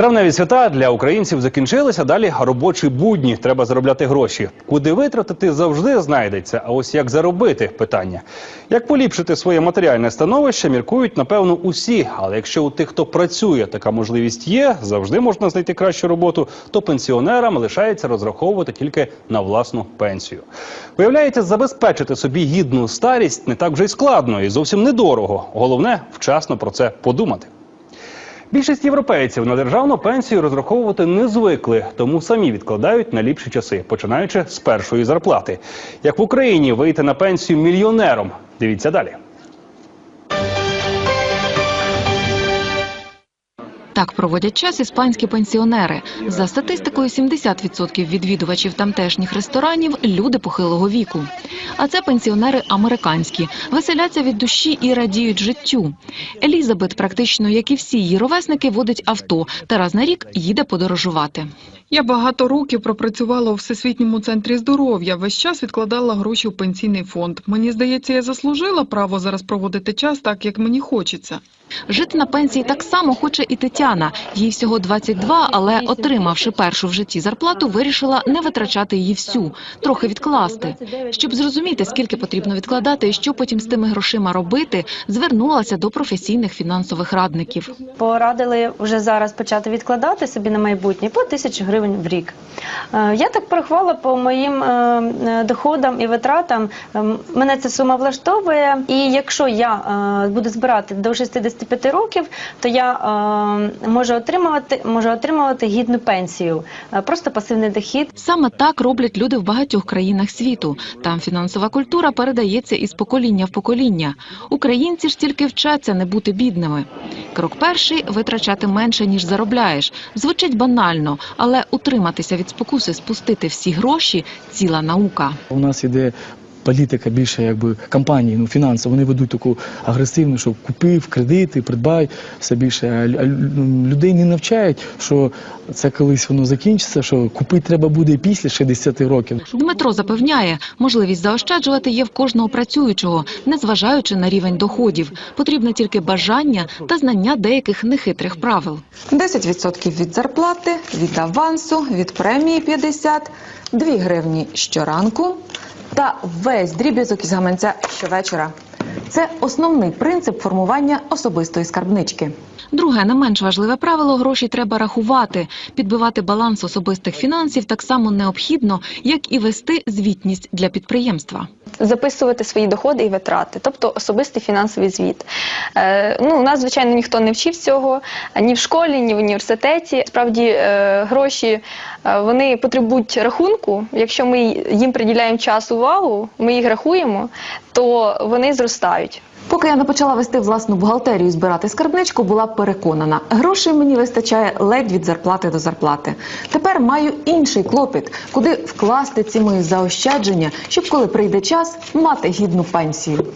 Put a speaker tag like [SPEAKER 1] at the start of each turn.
[SPEAKER 1] Травневі свята для українців закінчилися. Далі робочі будні. Треба заробляти гроші. Куди витратити завжди знайдеться. А ось як заробити питання. Як поліпшити своє матеріальне становище, міркують напевно усі. Але якщо у тих, хто працює, така можливість є, завжди можна знайти кращу роботу, то пенсіонерам лишається розраховувати тільки на власну пенсію. Виявляється, забезпечити собі гідну старість не так вже й складно і зовсім недорого. Головне вчасно про це подумати. Більшість європейців на державну пенсію розраховувати не звикли, тому самі відкладають на ліпші часи, починаючи з першої зарплати. Як в Україні вийти на пенсію мільйонером? Дивіться далі.
[SPEAKER 2] Так проводять час іспанські пенсіонери. За статистикою, 70% відвідувачів тамтешніх ресторанів – люди похилого віку. А це пенсіонери американські, веселяться від душі і радіють життю. Елізабет, практично як і всі її ровесники, водить авто та раз на рік їде подорожувати.
[SPEAKER 3] Я багато років пропрацювала у Всесвітньому центрі здоров'я. Весь час відкладала гроші в пенсійний фонд. Мені здається, я заслужила право зараз проводити час так, як мені хочеться.
[SPEAKER 2] Жити на пенсії так само хоче і Тетяна. Їй всього 22, але отримавши першу в житті зарплату, вирішила не витрачати її всю, трохи відкласти. Щоб зрозуміти, скільки потрібно відкладати і що потім з тими грошима робити, звернулася до професійних фінансових радників.
[SPEAKER 4] Порадили вже зараз почати відкладати собі на майбутнє по тисячі гривень в рік. Е, Я так порахувала по моїм е, е, доходам і витратам. Ем, Мене ця сума влаштовує. І якщо я буду збирати до 65 років, то я можу отримувати можу отримувати гідну пенсію, просто пасивний дохід.
[SPEAKER 2] Саме так роблять люди в багатьох країнах світу. Там фінансова культура передається із покоління в покоління. Українці ж тільки вчаться не бути бідними. Крок перший – витрачати менше, ніж заробляєш. Звучить банально, але утриматися від спокуси спустити всі гроші – ціла наука.
[SPEAKER 5] У нас іде політика більше якби компанії, ну фінансово, вони ведуть таку агресивну, що купив кредити, придбай все більше. А лю- людей не навчають, що це колись воно закінчиться, що купити треба буде після 60 років.
[SPEAKER 2] Дмитро запевняє, можливість заощаджувати є в кожного працюючого, незважаючи на рівень доходів. Потрібне тільки бажання та знання деяких нехитрих правил.
[SPEAKER 6] 10% від зарплати, від авансу, від премії 50, 2 гривні щоранку та весь дріб'язок із гаманця щовечора. Це основний принцип формування особистої скарбнички.
[SPEAKER 2] Друге, не менш важливе правило – гроші треба рахувати. Підбивати баланс особистих фінансів так само необхідно, як і вести звітність для підприємства.
[SPEAKER 7] записувати свої доходи і витрати, тобто особистий фінансовий звіт. Е, ну, у нас, звичайно, ніхто не вчив цього ні в школі, ні в університеті. Справді, е, гроші е, вони потребують рахунку. Якщо ми їм приділяємо час увагу, ми їх рахуємо, то вони зростають.
[SPEAKER 6] Поки я не почала вести власну бухгалтерію і збирати скарбничку, була переконана, грошей мені вистачає ледь від зарплати до зарплати. Тепер маю інший клопіт, куди вкласти ці мої заощадження, щоб коли прийде час мати гідну пенсію.